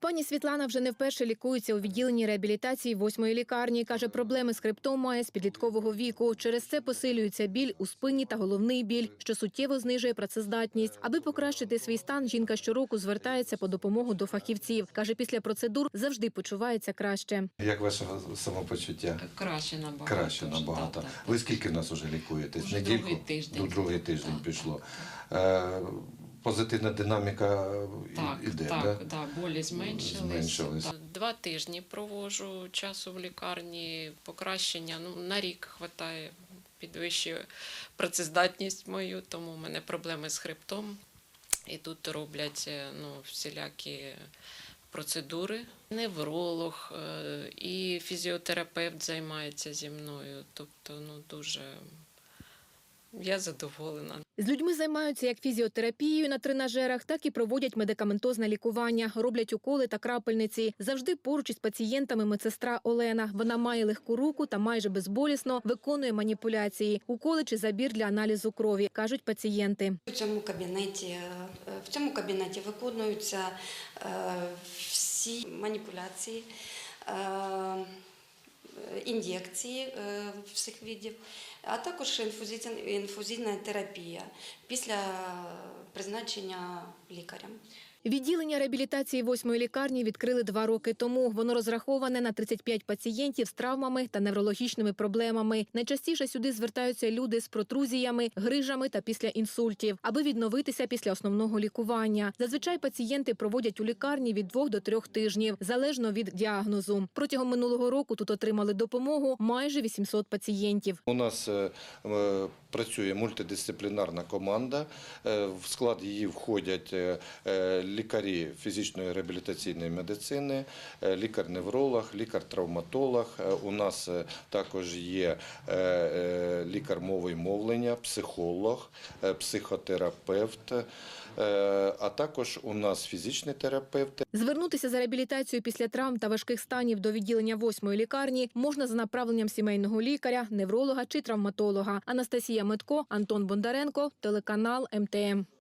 Пані Світлана вже не вперше лікується у відділенні реабілітації восьмої лікарні. Каже, проблеми з хребтом має з підліткового віку. Через це посилюється біль у спині та головний біль, що суттєво знижує працездатність. Аби покращити свій стан, жінка щороку звертається по допомогу до фахівців. Каже, після процедур завжди почувається краще. Як ваше самопочуття? Краще набагато. Краще набагато. так, так. Ви скільки нас вже лікуєтесь? Вже Недільку? другий тиждень. Ну, другий тиждень Так, пішло. Е, позитивна динаміка Так, іде, так, да? да, болі зменшились. Зменшились. Так. Два тижні провожу часу в лікарні, покращення. Ну, на рік хватає, підвищує працездатність мою, тому в мене проблеми з хребтом. І тут роблять е, ну, всілякі процедури. Невролог е, і фізіотерапевт займається зі мною. Тобто, ну дуже я задоволена. З людьми займаються як фізіотерапією на тренажерах, так і проводять медикаментозне лікування, роблять уколи та крапельниці. Завжди поруч із пацієнтами медсестра Олена. Вона має легку руку та майже безболісно виконує маніпуляції, уколи чи забір для аналізу крові, кажуть пацієнти. У цьому кабінеті е, в цьому кабінеті виконуються е, всі маніпуляції, е, ін'єкції е, всіх видів, а також інфузійна терапія після призначення лікарем. Відділення реабілітації восьмої лікарні відкрили два роки тому. Воно розраховане на 35 пацієнтів з травмами та неврологічними проблемами. Найчастіше сюди звертаються люди з протрузіями, грижами та після інсультів, аби відновитися після основного лікування. Зазвичай пацієнти проводять у лікарні від двох до трьох тижнів, залежно від діагнозу. Протягом минулого року тут отримали допомогу майже 800 пацієнтів. У нас е, е, працює мультидисциплінарна команда. Е, В склад її входять е, е, лікарі фізичної реабілітаційної медицини, лікар-невролог, лікар-травматолог. У нас також є лікар мови і мовлення, психолог, психотерапевт, а також у нас фізичний терапевт, Звернутися за реабілітацією після травм та важких станів до відділення восьмої лікарні можна за направленням сімейного лікаря, невролога чи травматолога. Анастасія Метко, Антон Бондаренко, телеканал МТМ.